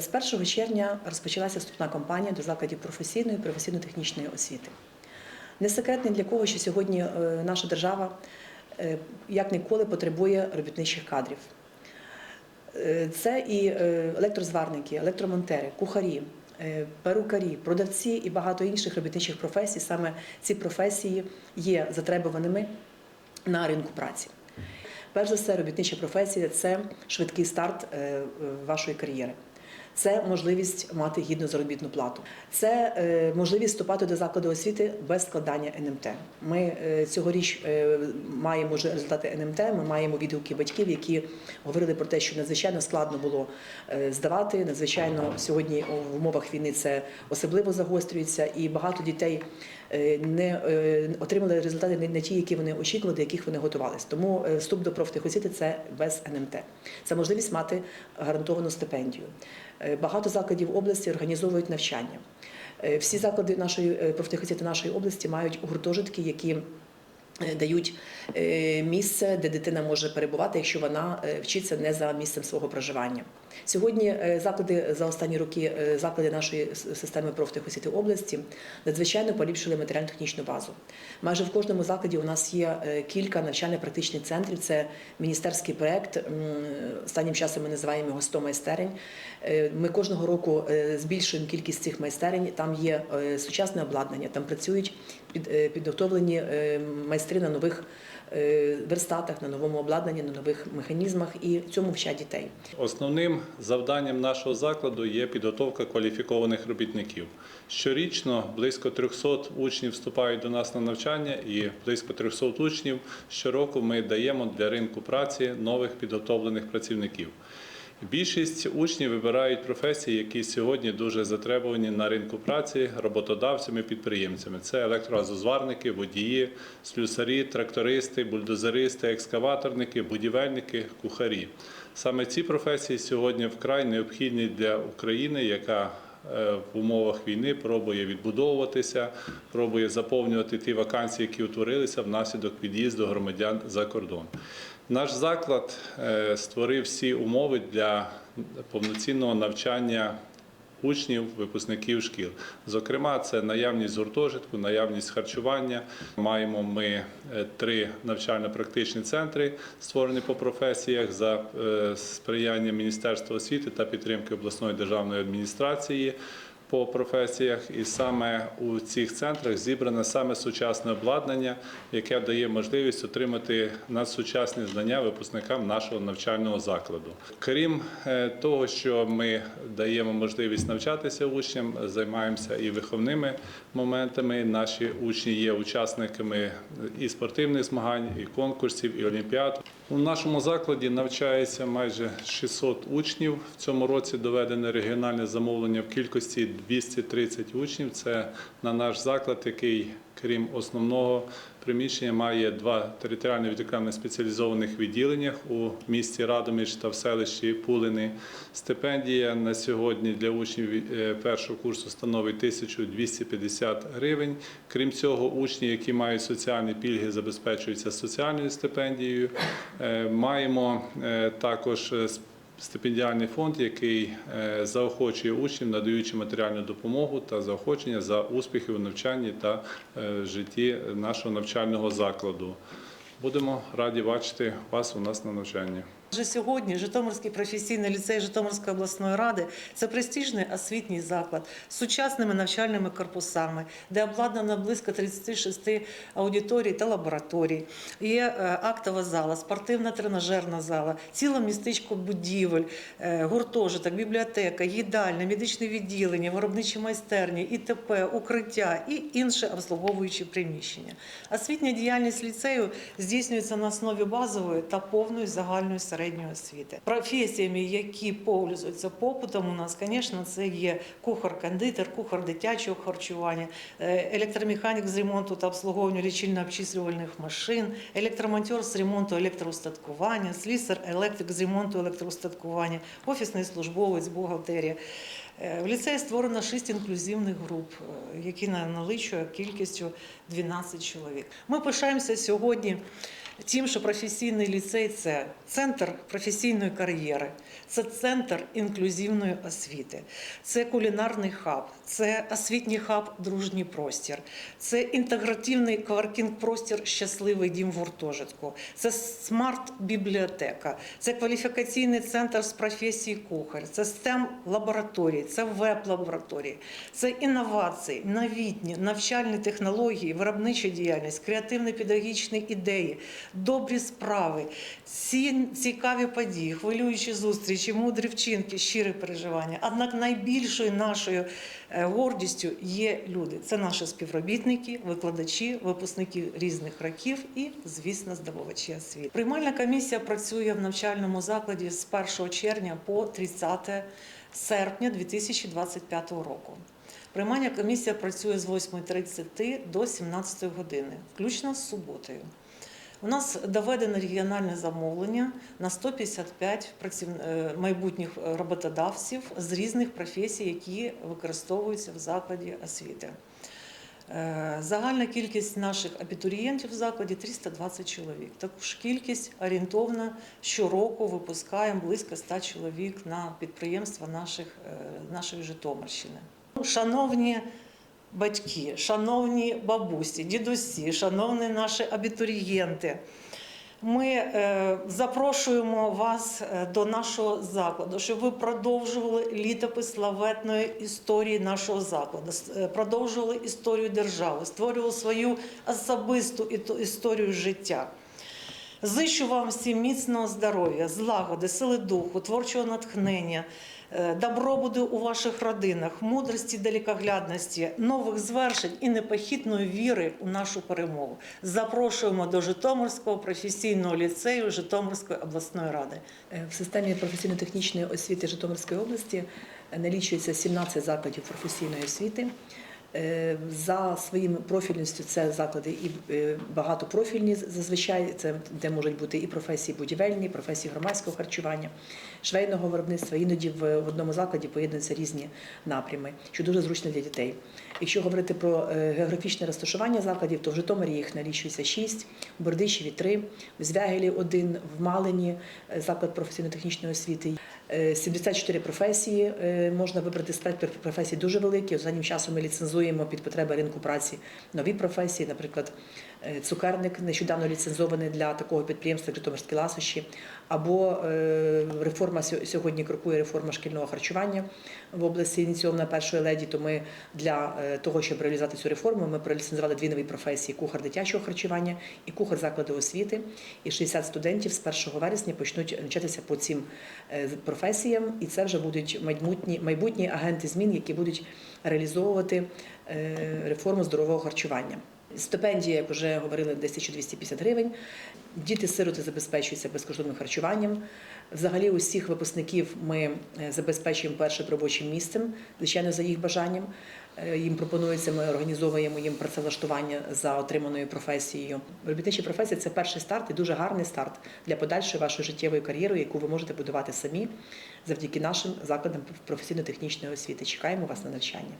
З 1 червня розпочалася вступна кампанія до закладів професійної і професійно-технічної освіти. Не секрет ні для кого, що сьогодні е, наша держава е, як ніколи потребує робітничих кадрів. Е, Це і електрозварники, електромонтери, кухарі, перукарі, продавці і багато інших робітничих професій. Саме ці професії є затребуваними на ринку праці. Перш за все, робітнича професія це швидкий старт вашої кар'єри. Це можливість мати гідну заробітну плату. Це е, можливість вступати до закладу освіти без складання НМТ. Ми е, цьогоріч е, маємо вже результати НМТ. Ми маємо відгуки батьків, які говорили про те, що надзвичайно складно було здавати. Надзвичайно сьогодні в умовах війни це особливо загострюється, і багато дітей не е, отримали результати не- ті, які вони очікували, до яких вони готувалися. Тому е, вступ до профтехосвіти – це без НМТ. Це можливість мати гарантовану стипендію. Е, Багато закладів області організовують навчання. Е, Всі заклади нашої е, профтехосвіти нашої області мають гуртожитки, які е, дають е, місце, де дитина може перебувати, якщо вона е, вчиться не за місцем свого проживання. Сьогодні е, заклади за останні роки, е, заклади нашої системи профтехосвіти області надзвичайно поліпшили матеріально-технічну базу. Майже в кожному закладі у нас є е, кілька навчально-практичних центрів. Це міністерський проект. Останнім часом ми називаємо його 100 майстерень. Е, Ми кожного року е, збільшуємо кількість цих майстерень. Там є е, сучасне обладнання, там працюють під- е, підготовлені е, майстри на нових е, верстатах, на новому обладнанні, на нових механізмах і цьому вчать дітей. Основним завданням нашого закладу є підготовка кваліфікованих робітників. Щорічно близько 300 учнів вступають до нас на навчання, і близько 300 учнів щороку ми даємо для ринку праці нових підготовлених працівників. Більшість учнів вибирають професії, які сьогодні дуже затребувані на ринку праці роботодавцями, підприємцями. Це електрогазозварники, водії, слюсарі, трактористи, бульдозеристи, екскаваторники, будівельники, кухарі. Саме ці професії сьогодні вкрай необхідні для України, яка е, в умовах війни пробує відбудовуватися, пробує заповнювати ті вакансії, які утворилися внаслідок від'їзду громадян за кордон. Наш заклад е, створив всі умови для повноцінного навчання учнів, випускників шкіл. Зокрема, це наявність гуртожитку, наявність харчування. Маємо ми е, три навчально-практичні центри, створені по професіях за е, сприяння Міністерства освіти та підтримки обласної державної адміністрації. По професіях, і саме у цих центрах зібране саме сучасне обладнання, яке дає можливість отримати надсучасні знання випускникам нашого навчального закладу. Крім е, того, що ми даємо можливість навчатися учням, займаємося і виховними моментами. Наші учні є учасниками і спортивних змагань, і конкурсів, і олімпіад. У нашому закладі навчається майже 600 учнів. В цьому році доведене регіональне замовлення в кількості 230 учнів. Це на наш заклад, який, крім основного приміщення, має два територіально відокремлених спеціалізованих відділення у місті Радомиш та в селищі Пулини. Стипендія на сьогодні для учнів е, першого курсу становить 1250 гривень. Крім цього, учні, які мають соціальні пільги, забезпечуються соціальною стипендією. Е, Маємо е, також стипендіальний фонд, який е, заохочує учнів, надаючи матеріальну допомогу та заохочення за успіхи у навчанні та е, житті нашого навчального закладу. Будемо раді бачити вас у нас на навчанні. Вже сьогодні Житомирський професійний ліцей Житомирської обласної ради це престижний освітній заклад з сучасними навчальними корпусами, де обладнано близько 36 аудиторій та лабораторій. Є е, актова зала, спортивна тренажерна зала, ціле містечко будівель, е, гуртожиток, бібліотека, їдальня, медичне відділення, виробничі майстерні, ІТП, укриття і інше обслуговуючі приміщення. Освітня діяльність ліцею здійснюється на основі базової та повної загальної середньої освіти. Професіями, які пользуються попитом, у нас, звісно, це є кухар-кондитер, кухар дитячого харчування, е, електромеханік з ремонту та обслуговування лічильно-обчислювальних машин, електромонтер з ремонту електроустаткування, слісар, електрик з ремонту електроустаткування, офісний службовець, бухгалтерія. Е, В ліцеї створено шість інклюзивних груп, е, які на- налічує кількістю 12 чоловік. Ми пишаємося сьогодні тим, що професійний ліцей це центр професійної кар'єри, це центр інклюзивної освіти, це кулінарний хаб, це освітній хаб Дружній простір, це інтегративний коворкінг-простір Щасливий дім в гуртожитку, це смарт-бібліотека, це кваліфікаційний центр з професії кухар, це STEM лабораторії, це веб-лабораторії, це інновації, новітні, навчальні технології, виробнича діяльність, креативні педагогічні ідеї, добрі справи, ці цікаві події, хвилюючі зустрічі, мудрі вчинки, щирі переживання. Однак найбільшою нашою е, гордістю є люди. Це наші співробітники, викладачі, випускники різних років і, звісно, здобувачі освіти. Приймальна комісія працює в навчальному закладі з 1 червня по 30 серпня 2025 року. Приймальна комісія працює з 8.30 до 17 години, включно з суботою. У нас доведено регіональне замовлення на 155 праців... е, майбутніх роботодавців з різних професій, які використовуються в закладі освіти. Е, Загальна кількість наших абітурієнтів в закладі 320 чоловік. Таку ж кількість орієнтовно щороку випускаємо близько 100 чоловік на підприємства наших, е, нашої Житомирщини. Шановні батьки, шановні бабусі, дідусі, шановні наші абітурієнти. Ми е, запрошуємо вас е, до нашого закладу, щоб ви продовжували літопис славетної історії нашого закладу, е, продовжували історію держави, створювали свою особисту історію життя. Зичу вам всім міцного здоров'я, злагоди, сили духу, творчого натхнення, е, добробуду у ваших родинах, мудрості, далекоглядності, нових звершень і непохитної віри у нашу перемогу. Запрошуємо до Житомирського професійного ліцею Житомирської обласної ради. Е, В системі професійно-технічної освіти Житомирської області налічується 17 закладів професійної освіти. Е, За своїм профільністю це заклади і е, багатопрофільні зазвичай, це де можуть бути і професії будівельні, і професії громадського харчування, швейного виробництва. Іноді в одному закладі поєднуються різні напрями, що дуже зручно для дітей. Якщо говорити про е, географічне розташування закладів, то в Житомирі їх налічується 6, в Бердичеві 3, в Звягелі 1, в Малині заклад професійно-технічної освіти. Е, 74 професії можна вибрати спектр професій дуже великий. Останнім часом ми ліцензуємо під потреби ринку праці нові професії, наприклад, цукерник нещодавно ліцензований для такого підприємства Житомирські ласощі, або е, реформа сьогодні крокує реформа шкільного харчування в області ініційована першою леді. То ми для е, того, щоб реалізувати цю реформу, ми проліцензували дві нові професії: кухар дитячого харчування і кухар закладу освіти. І 60 студентів з 1 вересня почнуть навчатися по цим е, професіям, і це вже будуть майбутні майбутні агенти змін, які будуть реалізовувати е, реформу здорового харчування. Стипендія, як вже говорили, десь 1250 гривень. Діти-сироти забезпечуються безкоштовним харчуванням. Взагалі, усіх випускників ми е, забезпечуємо першим робочим місцем, звичайно, за їх бажанням. Е, Їм пропонується, ми організовуємо їм працевлаштування за отриманою професією. Робітничі професії це перший старт і дуже гарний старт для подальшої вашої життєвої кар'єри, яку ви можете будувати самі завдяки нашим закладам професійно-технічної освіти. Чекаємо вас на навчання.